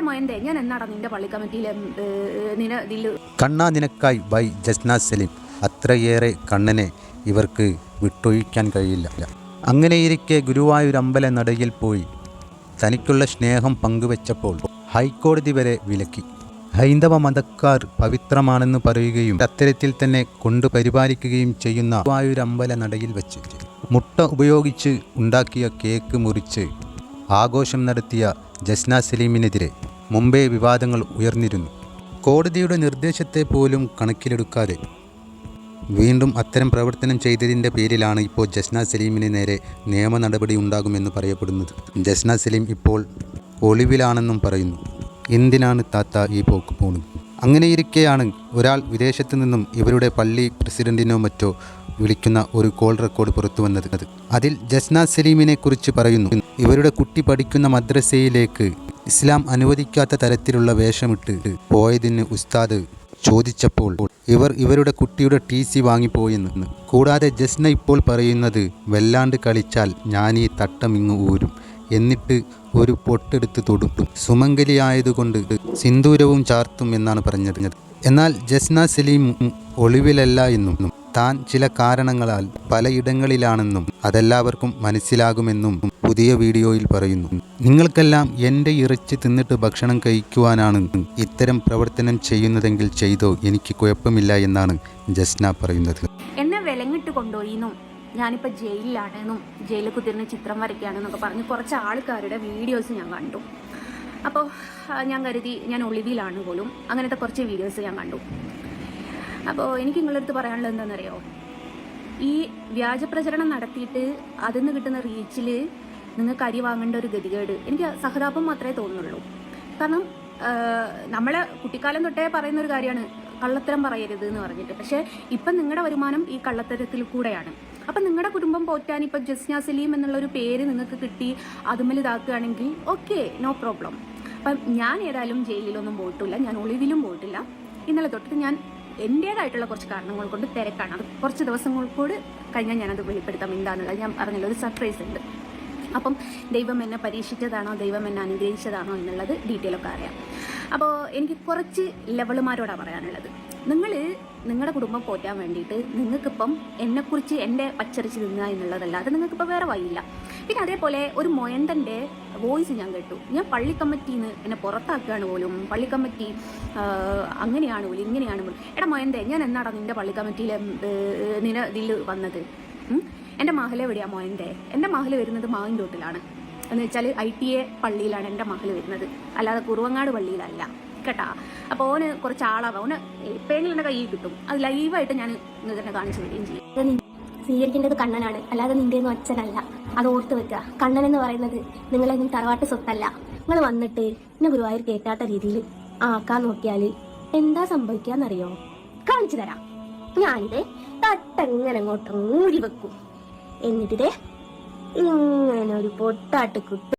എടാ ഞാൻ എന്നാടാ നിന്റെ പള്ളി കമ്മിറ്റിയിൽ നിന കണ്ണാ നിനക്കായി ബൈ ജസ്ന സലീം അത്രയേറെ കണ്ണനെ ഇവർക്ക് വിട്ടൊഴിക്കാൻ കഴിയില്ല. അങ്ങനെയിരിക്കെ ഗുരുവായൂർ അമ്പല നടയിൽ പോയി തനിക്കുള്ള സ്നേഹം പങ്കുവെച്ചപ്പോൾ ഹൈക്കോടതി വരെ വിലക്കി. ഹൈന്ദവ മതക്കാർ പവിത്രമാണെന്ന് പറയുകയും അത്തരത്തിൽ തന്നെ കൊണ്ടുപരിപാലിക്കുകയും ചെയ്യുന്ന ഗുരുവായൂർ അമ്പല നടയിൽ വെച്ച് മുട്ട ഉപയോഗിച്ച് ഉണ്ടാക്കിയ കേക്ക് മുറിച്ച് ആഘോഷം നടത്തിയ ജസ്ന സലീമിനെതിരെ മുമ്പേ വിവാദങ്ങൾ ഉയർന്നിരുന്നു. കോടതിയുടെ നിർദ്ദേശത്തെ പോലും കണക്കിലെടുക്കാതെ. വീണ്ടും അത്തരം പ്രവർത്തനം ചെയ്തതിന്റെ പേരിലാണ് ഇപ്പോൾ ജസ്ന സലീമിന് നേരെ നിയമ നടപടി ഉണ്ടാകുമെന്ന് പറയപ്പെടുന്നത്. ജസ്ന സലീം ഇപ്പോൾ ഒളിവിലാണെന്നും പറയുന്നു. എന്തിനാണ് താത്ത ഈ പോക്ക് പോകുന്നത് അങ്ങനെയിരിക്കെയാണ് ഒരാൾ വിദേശത്തു നിന്നും ഇവരുടെ പള്ളി പ്രസിഡന്റിനോ മറ്റോ വിളിക്കുന്ന ഒരു കോൾ റെക്കോർഡ് പുറത്തു വന്നത്. അതിൽ ജസ്ന സലീമിനെ കുറിച്ച് പറയുന്നു. ഇവരുടെ കുട്ടി പഠിക്കുന്ന മദ്രസയിലേക്ക് ഇസ്ലാം അനുവദിക്കാത്ത തരത്തിലുള്ള വേഷമിട്ട് പോയതിന് ഉസ്താദ് ചോദിച്ചപ്പോൾ ഇവർ ഇവരുടെ കുട്ടിയുടെ ടി സി വാങ്ങിപ്പോയെന്ന്. കൂടാതെ ജസ്ന ഇപ്പോൾ പറയുന്നത് വല്ലാണ്ട് കളിച്ചാൽ ഞാൻ ഈ തട്ടം ഇങ്ങ് ഊരും എന്നിട്ട് ഒരു പൊട്ടെടുത്ത് തൊടും സുമംഗലിയായതുകൊണ്ട് സിന്ദൂരവും ചാർത്തും എന്നാണ് പറഞ്ഞത്. എന്നാൽ ജസ്ന സലീം ഒളിവിലല്ല എന്നും താൻ ചില കാരണങ്ങളാൽ പലയിടങ്ങളിലാണെന്നും അതെല്ലാവർക്കും മനസ്സിലാകുമെന്നും പുതിയ വീഡിയോയിൽ പറയുന്നു. നിങ്ങൾക്കെല്ലാം എന്റെ ഇറച്ചി തിന്നിട്ട് ഭക്ഷണം കഴിക്കുവാനാണ് ഇത്തരം പ്രവർത്തനം ചെയ്യുന്നതെങ്കിൽ ചെയ്തോ എനിക്ക് കുഴപ്പമില്ല എന്നാണ് ജസ്ന പറയുന്നത്. എന്നെ വിലങ്ങിട്ട് കൊണ്ടുപോയിന്നും. ഞാനിപ്പോൾ ജയിലിലാണെന്നും ജയിലിൽ കുത്തിരുന്ന ചിത്രം വരയ്ക്കുകയാണെന്നൊക്കെ പറഞ്ഞ് കുറച്ച് ആൾക്കാരുടെ വീഡിയോസ് ഞാൻ കണ്ടു. അപ്പോൾ ഞാൻ കരുതി ഞാൻ ഒളിവിലാണ് പോലും അങ്ങനത്തെ കുറച്ച് വീഡിയോസ് ഞാൻ കണ്ടു. അപ്പോൾ എനിക്ക് നിങ്ങളുടെ അടുത്ത് പറയാനുള്ളത് എന്താണെന്നറിയോ? ഈ വ്യാജ പ്രചരണം നടത്തിയിട്ട് അതിൽ നിന്ന് കിട്ടുന്ന റീച്ചിൽ നിങ്ങൾക്ക് അരി വാങ്ങേണ്ട ഒരു ഗതികേട്. എനിക്ക് സഹതാപം മാത്രമേ തോന്നുന്നുള്ളൂ കാരണം നമ്മളെ കുട്ടിക്കാലം തൊട്ടേ പറയുന്ന ഒരു കാര്യമാണ് കള്ളത്തരം പറയരുത് എന്ന് പറഞ്ഞിട്ട്. പക്ഷേ ഇപ്പം നിങ്ങളുടെ വരുമാനം ഈ കള്ളത്തരത്തിൽ കൂടെയാണ്. അപ്പം നിങ്ങളുടെ കുടുംബം പോറ്റാൻ ഇപ്പം ജസ്ന സലീം എന്നുള്ളൊരു പേര് നിങ്ങൾക്ക് കിട്ടി അതുമ്മൽ ഇതാക്കുകയാണെങ്കിൽ ഓക്കെ നോ പ്രോബ്ലം. അപ്പം ഞാൻ ഏതായാലും ജയിലിലൊന്നും പോയിട്ടില്ല ഞാൻ ഒളിവിലും പോയിട്ടില്ല. ഇന്നലെ തൊട്ട് ഞാൻ എന്റേതായിട്ടുള്ള കുറച്ച് കാരണങ്ങൾ കൊണ്ട് തിരക്കാണ്. അത് കുറച്ച് ദിവസങ്ങൾ കൂടി കഴിഞ്ഞാൽ ഞാനത് വെളിപ്പെടുത്താം. എന്താണെന്നുള്ളത് ഞാൻ പറഞ്ഞല്ലോ ഒരു സർപ്രൈസ് ഉണ്ട്. അപ്പം ദൈവം എന്നെ പരീക്ഷിച്ചതാണോ ദൈവം എന്നെ അനുഗ്രഹിച്ചതാണോ എന്നുള്ളത് ഡീറ്റെയിൽ ഒക്കെ അറിയാം. അപ്പോൾ എനിക്ക് കുറച്ച് ലെവളുമാരോടാണ് പറയാനുള്ളത്. നിങ്ങൾ നിങ്ങളുടെ കുടുംബം പോറ്റാൻ വേണ്ടിയിട്ട് നിങ്ങൾക്കിപ്പം എന്നെക്കുറിച്ച് എന്റെ പച്ചരിച്ച് തിന്നുക എന്നുള്ളതല്ല. അത് നിങ്ങൾക്കിപ്പോൾ വേറെ വഴിയില്ല. പിന്നെ അതേപോലെ ഒരു മൊയന്തന്റെ വോയിസ് ഞാൻ കേട്ടു. ഞാൻ പള്ളി കമ്മിറ്റിയിൽ എന്നെ പുറത്താക്കുകയാണ് പോലും. പള്ളി കമ്മിറ്റി അങ്ങനെയാണ് പോലും ഇങ്ങനെയാണ് പോലും. എടാ മൊയന്തേ ഞാൻ എന്നാടാ നിന്റെ പള്ളി കമ്മിറ്റിയിലെ നിന ഇതിൽ വന്നത്? എന്റെ മഹൽ എവിടെയാണ് മോയന്റെ എന്റെ മഹൽ വരുന്നത് മാവിൻതോട്ടിലാണ്. എന്ന് വെച്ചാൽ ഐ ടി എ പള്ളിയിലാണ് എന്റെ മഹൽ വരുന്നത്. അല്ലാതെ കുറുവങ്ങാട് പള്ളിയിലല്ല. കേട്ടാ. അപ്പോൾ ഓന് കുറച്ച് ആളാവാം. ഓന് എപ്പോഴെങ്കിലും എന്റെ കയ്യിൽ കിട്ടും. അത് ലൈവായിട്ട് ഞാൻ നിങ്ങൾക്ക് കാണിച്ചു തരികയും ചെയ്യും. സ്വീകരിക്കേണ്ടത് കണ്ണനാണ്. അല്ലാതെ നിന്റെ ഒന്നും അച്ഛനല്ല. അത് ഓർത്ത് വെക്കുക. കണ്ണൻ എന്ന് പറയുന്നത് നിങ്ങളെ തറവാട്ട് സ്വത്തല്ല. നിങ്ങൾ വന്നിട്ട് എന്നെ ഗുരുവായൂർ കേട്ടാത്ത രീതിയിൽ ആക്കാൻ നോക്കിയാൽ എന്താ സംഭവിക്കാന്നറിയോ? കാണിച്ചു തരാം. ഞാനിത് തട്ടങ്ങനെ അങ്ങോട്ട് ഊരി വെക്കും. എന്നിട്ടിതേ ഇങ്ങനെ ഒരു പൊട്ടാട്ട് കുത്തും